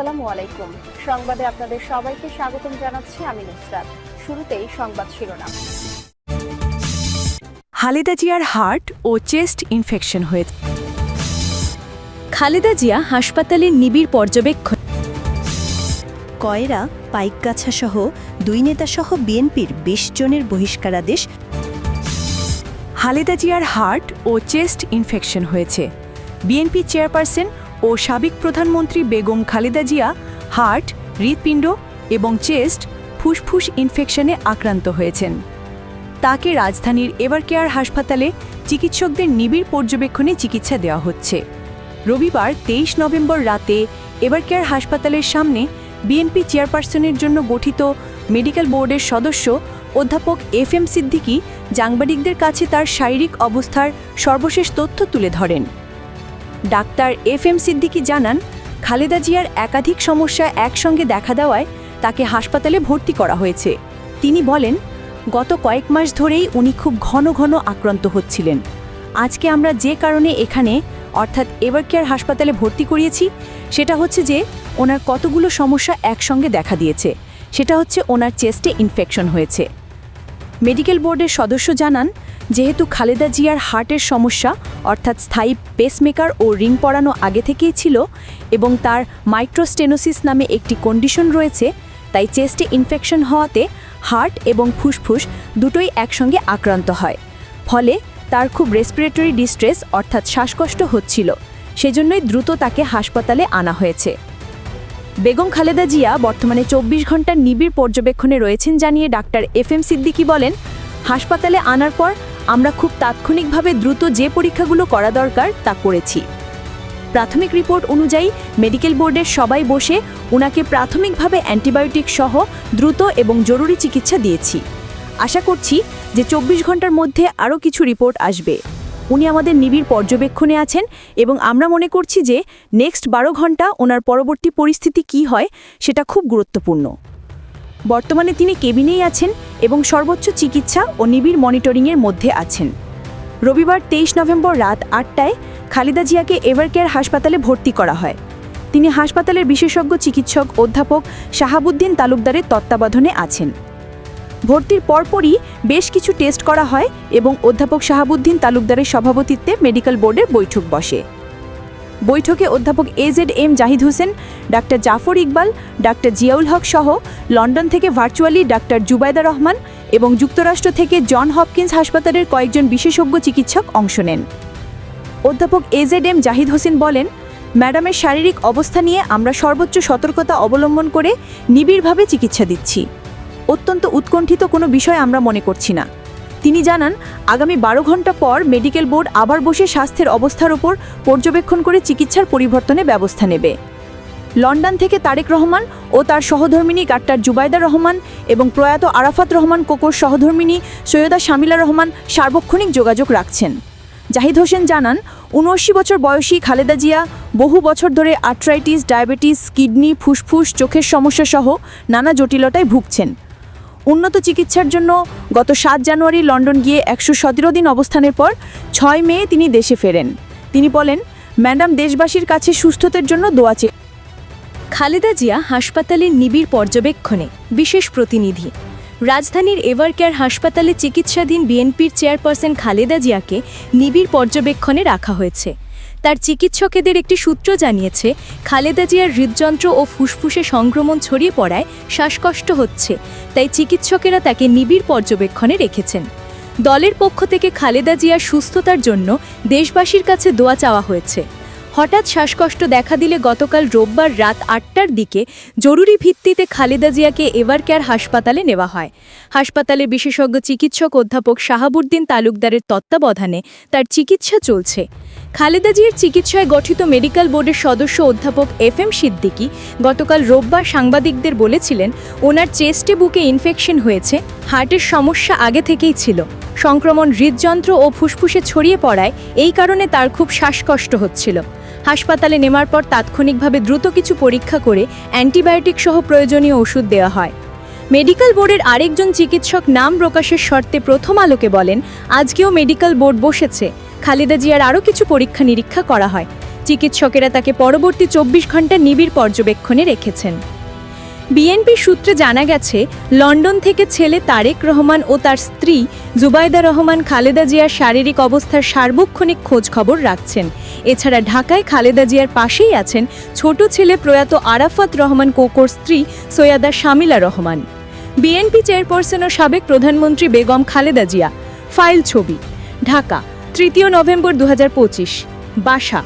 আসসালামু আলাইকুম। সংবাদে আপনাদের সবাইকে স্বাগতম জানাচ্ছি আমি নুসরাত। শুরুতেই সংবাদ শিরোনাম। খালেদা জিয়ার হার্ট ও চেস্ট ইনফেকশন হয়েছে। খালেদা জিয়া হাসপাতালের নিবিড় পর্যবেক্ষণ। কয়রা পাইকগাছা সহ দুই নেতাসহ বিএনপির বিশ জনের বহিষ্কারাদেশ খালেদা জিয়ার হার্ট ও চেস্ট ইনফেকশন হয়েছে। বিএনপি চেয়ারপারসন ও সাবেক প্রধানমন্ত্রী বেগম খালেদা জিয়া হার্ট, হৃৎপিণ্ড এবং চেস্ট ফুসফুস ইনফেকশনে আক্রান্ত হয়েছেন। তাকে রাজধানীর এভারকেয়ার হাসপাতালে চিকিৎসকদের নিবিড় পর্যবেক্ষণে চিকিৎসা দেওয়া হচ্ছে। রবিবার তেইশ নভেম্বর রাতে এভারকেয়ার হাসপাতালের সামনে বিএনপি চেয়ারপারসনের জন্য গঠিত মেডিকেল বোর্ডের সদস্য অধ্যাপক এফ এম সিদ্দিকী জাংবাদিকদের কাছে তার শারীরিক অবস্থার সর্বশেষ তথ্য তুলে ধরেন। ডাক্তার এফ এম সিদ্দিকী জানান, খালেদা জিয়ার একাধিক সমস্যা একসঙ্গে দেখা দেওয়ায় তাকে হাসপাতালে ভর্তি করা হয়েছে। তিনি বলেন, গত কয়েক মাস ধরেই উনি খুব ঘন ঘন আক্রান্ত হচ্ছিলেন। আজকে আমরা যে কারণে এখানে, অর্থাৎ এভারকেয়ার হাসপাতালে ভর্তি করিয়েছি, সেটা হচ্ছে যে ওনার কতগুলো সমস্যা একসঙ্গে দেখা দিয়েছে। সেটা হচ্ছে ওনার চেস্টে ইনফেকশন হয়েছে। মেডিকেল বোর্ডের সদস্য জানান, যেহেতু খালেদা জিয়ার হার্টের সমস্যা, অর্থাৎ স্থায়ী পেসমেকার ও রিং পরানো আগে থেকেই ছিল এবং তার মাইক্রোস্টেনোসিস নামে একটি কন্ডিশন রয়েছে, তাই চেস্টে ইনফেকশন হওয়াতে হার্ট এবং ফুসফুস দুটোই একসঙ্গে আক্রান্ত হয়। ফলে তার খুব রেসপিরেটরি ডিস্ট্রেস অর্থাৎ শ্বাসকষ্ট হচ্ছিল। সেজন্যই দ্রুত তাকে হাসপাতালে আনা হয়েছে। বেগম খালেদা জিয়া বর্তমানে চব্বিশ ঘণ্টার নিবিড় পর্যবেক্ষণে রয়েছেন জানিয়ে ডাক্তার এফ এম সিদ্দিকি বলেন, হাসপাতালে আনার পর আমরা খুব তাৎক্ষণিকভাবে দ্রুত যে পরীক্ষাগুলো করা দরকার তা করেছি। প্রাথমিক রিপোর্ট অনুযায়ী মেডিকেল বোর্ডের সবাই বসে ওনাকে প্রাথমিকভাবে অ্যান্টিবায়োটিক সহ দ্রুত এবং জরুরি চিকিৎসা দিয়েছি। আশা করছি যে চব্বিশ ঘণ্টার মধ্যে আরও কিছু রিপোর্ট আসবে। উনি আমাদের নিবিড় পর্যবেক্ষণে আছেন এবং আমরা মনে করছি যে নেক্সট বারো ঘণ্টা ওনার পরবর্তী পরিস্থিতি কি হয় সেটা খুব গুরুত্বপূর্ণ। বর্তমানে তিনি কেবিনেই আছেন এবং সর্বোচ্চ চিকিৎসা ও নিবিড় মনিটরিংয়ের মধ্যে আছেন। রবিবার তেইশ নভেম্বর রাত আটটায় খালেদা জিয়াকে এভারকেয়ার হাসপাতালে ভর্তি করা হয়। তিনি হাসপাতালের বিশেষজ্ঞ চিকিৎসক অধ্যাপক শাহাবুদ্দিন তালুকদারের তত্ত্বাবধানে আছেন। ভর্তির পরপরই বেশ কিছু টেস্ট করা হয় এবং অধ্যাপক শাহাবুদ্দিন তালুকদারের সভাপতিত্বে মেডিকেল বোর্ডের বৈঠক বসে। বৈঠকে অধ্যাপক A Z M Zahid Hossain, doctor Zafar Iqbal, doctor Ziaul Haque সহ লন্ডন থেকে ভার্চুয়ালি ডাক্তার জুবাইদা রহমান এবং যুক্তরাষ্ট্র থেকে জন হপকিন্স হাসপাতালের কয়েকজন বিশেষজ্ঞ চিকিৎসক অংশ নেন। অধ্যাপক এজেড এম জাহিদ হোসেন বলেন, ম্যাডামের শারীরিক অবস্থা নিয়ে আমরা সর্বোচ্চ সতর্কতা অবলম্বন করে নিবিড়ভাবে চিকিৎসা দিচ্ছি। অত্যন্ত উৎকণ্ঠিত কোনো বিষয় আমরা মনে করছি না। তিনি জানান, আগামী বারো ঘণ্টা পর মেডিকেল বোর্ড আবার বসে স্বাস্থ্যের অবস্থার ওপর পর্যবেক্ষণ করে চিকিৎসার পরিবর্তনে ব্যবস্থা নেবে। লন্ডন থেকে তারেক রহমান ও তার সহধর্মিনী ডাক্তার জুবাইদা রহমান এবং প্রয়াত আরাফাত রহমান কোকোর সহধর্মিনী সৈয়দা শামিলা রহমান সার্বক্ষণিক যোগাযোগ রাখছেন। জাহিদ হোসেন জানান, উনআশি বছর বয়সী খালেদা জিয়া বহু বছর ধরে আর্থ্রাইটিস, ডায়াবেটিস, কিডনি, ফুসফুস, চোখের সমস্যা সহ নানা জটিলতায় ভুগছেন। উন্নত চিকিৎসার জন্য গত সাত জানুয়ারি লন্ডন গিয়ে একশো সতেরো দিন অবস্থানের পর ছয় মে তিনি দেশে ফেরেন। তিনি বলেন, ম্যাডাম দেশবাসীর কাছে সুস্থতার জন্য দোয়া চেয়ে খালেদা জিয়া হাসপাতালের নিবিড় পর্যবেক্ষণে বিশেষ প্রতিনিধি। রাজধানীর এভারকেয়ার হাসপাতালে চিকিৎসাধীন বিএনপির চেয়ারপারসন খালেদা জিয়াকে নিবিড় পর্যবেক্ষণে রাখা হয়েছে। তার চিকিৎসকেদের একটি সূত্র জানিয়েছে, খালেদা জিয়ার হৃদযন্ত্র ও ফুসফুসে সংক্রমণ ছড়িয়ে পড়ায় শ্বাসকষ্ট হচ্ছে, তাই চিকিৎসকেরা তাকে নিবিড় পর্যবেক্ষণে রেখেছেন। দলের পক্ষ থেকে খালেদা জিয়ার সুস্থতার জন্য দেশবাসীর কাছে দোয়া চাওয়া হয়েছে। হঠাৎ শ্বাসকষ্ট দেখা দিলে গতকাল রোববার রাত আটটার দিকে জরুরি ভিত্তিতে খালেদা জিয়াকে এভারকেয়ার হাসপাতালে নেওয়া হয়। হাসপাতালে বিশেষজ্ঞ চিকিৎসক অধ্যাপক শাহাবুদ্দিন তালুকদারের তত্ত্বাবধানে তার চিকিৎসা চলছে। খালেদা জিয়ার চিকিৎসায় গঠিত মেডিকেল বোর্ডের সদস্য অধ্যাপক এফ এম সিদ্দিকী গতকাল রোববার সাংবাদিকদের বলেছিলেন, ওনার চেস্টে বুকে ইনফেকশন হয়েছে, হার্টের সমস্যা আগে থেকেই ছিল। সংক্রমণ হৃদযন্ত্র ও ফুসফুসে ছড়িয়ে পড়ায় এই কারণে তার খুব শ্বাসকষ্ট হচ্ছিল। হাসপাতালে নেমার পর তাৎক্ষণিকভাবে দ্রুত কিছু পরীক্ষা করে অ্যান্টিবায়োটিক সহ প্রয়োজনীয় ওষুধ দেওয়া হয়। মেডিকেল বোর্ডের আরেকজন চিকিৎসক নাম প্রকাশের শর্তে প্রথম আলোকে বলেন, আজকেও মেডিকেল বোর্ড বসেছে। খালেদা জিয়ার আরও কিছু পরীক্ষা নিরীক্ষা করা হয়। চিকিৎসকেরা তাকে পরবর্তী চব্বিশ ঘণ্টা নিবিড় পর্যবেক্ষণে রেখেছেন। বিএনপি সূত্রে জানা গেছে, লন্ডন থেকে ছেলে তারেক রহমান ও তার স্ত্রী জুবাইদা রহমান খালেদা জিয়ার শারীরিক অবস্থার সার্বক্ষণিক খোঁজ খবর রাখছেন। এছাড়া ঢাকায় খালেদা জিয়ার পাশেই আছেন ছোট ছেলে প্রয়াত আরাফাত রহমান কোকোর স্ত্রী সৈয়দা শামিলা রহমান। বিএনপি চেয়ারপারসন ও সাবেক প্রধানমন্ত্রী বেগম খালেদা জিয়া। ফাইল ছবি, ঢাকা। তৃতীয় নভেম্বর দু হাজার পঁচিশ, বাসা।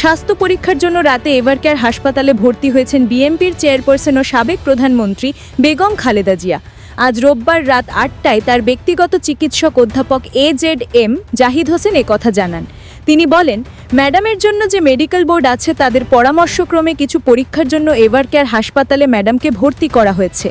স্বাস্থ্য পরীক্ষার জন্য রাতে এভারকেয়ার হাসপাতালে ভর্তি হয়েছেন বিএনপির চেয়ারপারসন ও সাবেক প্রধানমন্ত্রী বেগম খালেদা জিয়া। আজ রোববার রাত আটটায় তার ব্যক্তিগত চিকিৎসক অধ্যাপক A Z M Zahid Hossain কথা জানান। তিনি বলেন, ম্যাডামের জন্য যে মেডিকেল বোর্ড আছে, তাদের পরামর্শক্রমে কিছু পরীক্ষার জন্য এভারকেয়ার হাসপাতালে ম্যাডামকে ভর্তি করা হয়েছে।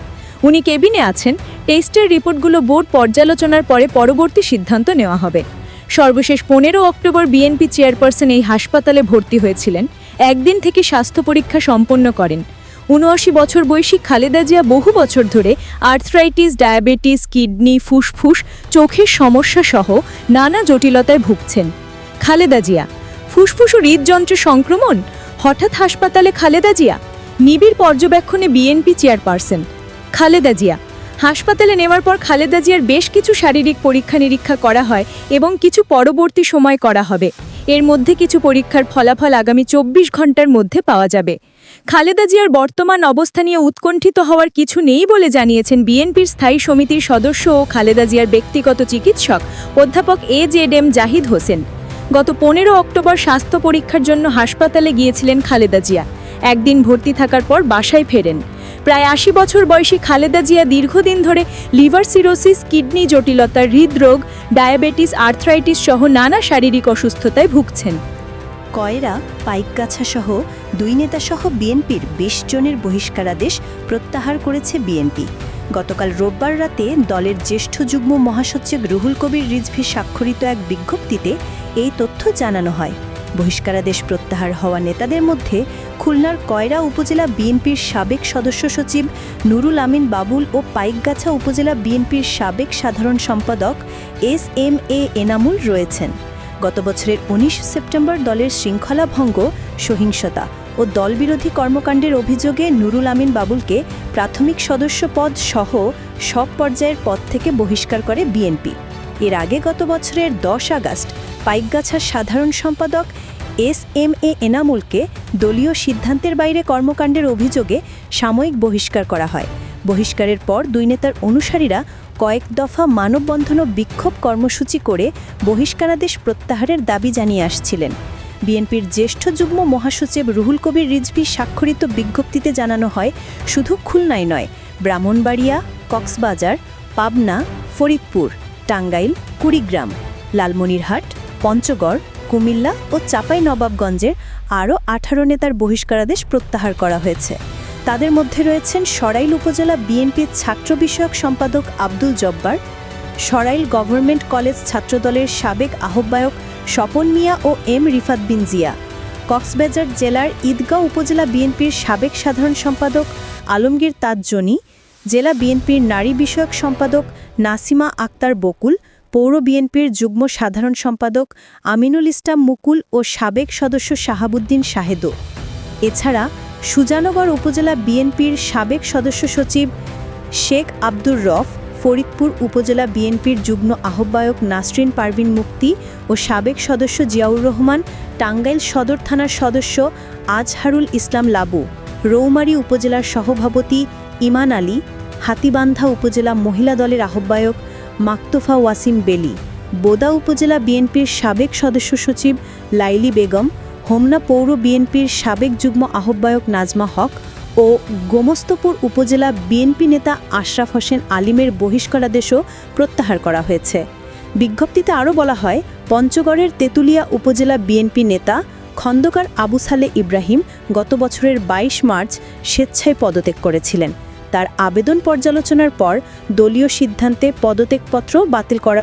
উনি কেবিনে আছেন, টেস্টের রিপোর্টগুলো বোর্ড পর্যালোচনার পরে পরবর্তী সিদ্ধান্ত নেওয়া হবে। সর্বশেষ পনেরো অক্টোবর বিএনপি চেয়ারপারসন এই হাসপাতালে ভর্তি হয়েছিলেন। একদিন থেকে স্বাস্থ্য পরীক্ষা সম্পন্ন করেন। উনআশি বছর বয়সী খালেদা জিয়া বহু বছর ধরে আর্থ্রাইটিস, ডায়াবেটিস, কিডনি, ফুসফুস, চোখের সমস্যা সহ নানা জটিলতায় ভুগছেন। খালেদা জিয়া, ফুসফুস ও হৃদযন্ত্রের সংক্রমণ? হঠাৎ হাসপাতালে খালেদা জিয়া? নিবিড় পর্যবেক্ষণে বিএনপি চেয়ারপারসন। খালেদা জিয়া হাসপাতালে নেওয়ার পর খালেদা জিয়ার বেশ কিছু শারীরিক পরীক্ষা নিরীক্ষা করা হয় এবং কিছু পরবর্তী সময় করা হবে। এর মধ্যে কিছু পরীক্ষার ফলাফল আগামী চব্বিশ ঘণ্টার মধ্যে পাওয়া যাবে। খালেদা জিয়ার বর্তমান অবস্থা নিয়ে উৎকণ্ঠিত হওয়ার কিছু নেই বলে জানিয়েছেন বিএনপির স্থায়ী সমিতির সদস্য ও খালেদা জিয়ার ব্যক্তিগত চিকিৎসক অধ্যাপক A Z M Zahid Hossain. গত পনেরো অক্টোবর স্বাস্থ্য পরীক্ষার জন্য হাসপাতালে গিয়েছিলেন খালেদা জিয়া। একদিন ভর্তি থাকার পর বাসায় ফেরেন। প্রায় আশি বছর বয়সী খালেদা জিয়া দীর্ঘদিন ধরে লিভার সিরোসিস, কিডনি জটিলতা, হৃদরোগ, ডায়াবেটিস, আর্থ্রাইটিস সহ নানা শারীরিক অসুস্থতায় ভুগছেন। কয়রা, পাইকগাছা সহ দুই নেতা সহ বিএনপির বিশ জনের বহিষ্কারাদেশ প্রত্যাহার করেছে বিএনপি। গতকাল রোববার রাতে দলের জ্যেষ্ঠ যুগ্ম মহাসচিব রুহুল কবির রিজভি স্বাক্ষরিত এক বিজ্ঞপ্তিতে এই তথ্য জানানো হয়। বহিষ্কারাদেশ প্রত্যাহার হওয়া নেতাদের মধ্যে খুলনার কয়রা উপজেলা বিএনপির সাবেক সদস্য সচিব নুরুল আমিন বাবুল ও পাইকগাছা উপজেলা বিএনপির সাবেক সাধারণ সম্পাদক এস এম এ এনামুল রয়েছেন। গত বছরের উনিশ সেপ্টেম্বর দলের শৃঙ্খলা ভঙ্গ, সহিংসতা ও দলবিরোধী কর্মকাণ্ডের অভিযোগে নুরুল আমিন বাবুলকে প্রাথমিক সদস্য পদ সহ সব পর্যায়ের পদ থেকে বহিষ্কার করে বিএনপি। এর আগে গত বছরের দশ আগস্ট পাইকগাছার সাধারণ সম্পাদক এস এম এ এনামুলকে দলীয় সিদ্ধান্তের বাইরে কর্মকাণ্ডের অভিযোগে সাময়িক বহিষ্কার করা হয়। বহিষ্কারের পর দুই নেতার অনুসারীরা কয়েক দফা মানববন্ধন ও বিক্ষোভ কর্মসূচি করে বহিষ্কারাদেশ প্রত্যাহারের দাবি জানিয়ে আসছিলেন। বিএনপির জ্যেষ্ঠ যুগ্ম মহাসচিব রুহুল কবির রিজভি স্বাক্ষরিত বিজ্ঞপ্তিতে জানানো হয়, শুধু খুলনায় নয়, ব্রাহ্মণবাড়িয়া, কক্সবাজার, পাবনা, ফরিদপুর, টাঙ্গাইল, কুড়িগ্রাম, লালমনিরহাট পঞ্চগড়, কুমিল্লা ও চাপাই নবাবগঞ্জের আরও আঠারো নেতার বহিষ্কারাদেশ প্রত্যাহার করা হয়েছে। তাদের মধ্যে রয়েছেন সরাইল উপজেলা বিএনপির ছাত্র বিষয়ক সম্পাদক আব্দুল জব্বার, সরাইল গভর্নমেন্ট কলেজ ছাত্রদলের সাবেক আহ্বায়ক স্বপন মিয়া ও এম রিফাত বিন জিয়া, কক্সবাজার জেলার ঈদগাঁও উপজেলা বিএনপির সাবেক সাধারণ সম্পাদক আলমগীর তাজজনি, জেলা বিএনপির নারী বিষয়ক সম্পাদক নাসিমা আক্তার বকুল পৌর বিএনপির যুগ্ম সাধারণ সম্পাদক আমিনুল ইসলাম মুকুল ও সাবেক সদস্য শাহাবুদ্দিন শাহেদো এছাড়া সুজানগর উপজেলা বিএনপির সাবেক সদস্য সচিব শেখ আব্দুর রফ, ফরিদপুর উপজেলা বিএনপির যুগ্ম আহ্বায়ক নাসরিন পারভিন মুক্তি ও সাবেক সদস্য জিয়াউর রহমান, টাঙ্গাইল সদর থানার সদস্য আজহারুল ইসলাম লাবু, রৌমারী উপজেলার সহভাপতি ইমান আলী, হাতিবান্ধা উপজেলা মহিলা দলের আহ্বায়ক মাকতুফা ওয়াসিম বেলি, বোদা উপজেলা বিএনপির সাবেক সদস্য সচিব লাইলি বেগম, হোমনা পৌর বিএনপির সাবেক যুগ্ম আহ্বায়ক নাজমা হক ও গোমস্তপুর উপজেলা বিএনপি নেতা আশরাফ হোসেন আলিমের বহিষ্কারাদেশও প্রত্যাহার করা হয়েছে। বিজ্ঞপ্তিতে আরও বলা হয়, পঞ্চগড়ের তেঁতুলিয়া উপজেলা বিএনপি নেতা খন্দকার আবু সালে ইব্রাহিম গত বছরের ২২ মার্চ স্বেচ্ছায় পদত্যাগ করেছিলেন। তার আবেদন পর্যালোচনার পর দলীয় সিদ্ধান্তে পদত্যাগপত্র বাতিল করা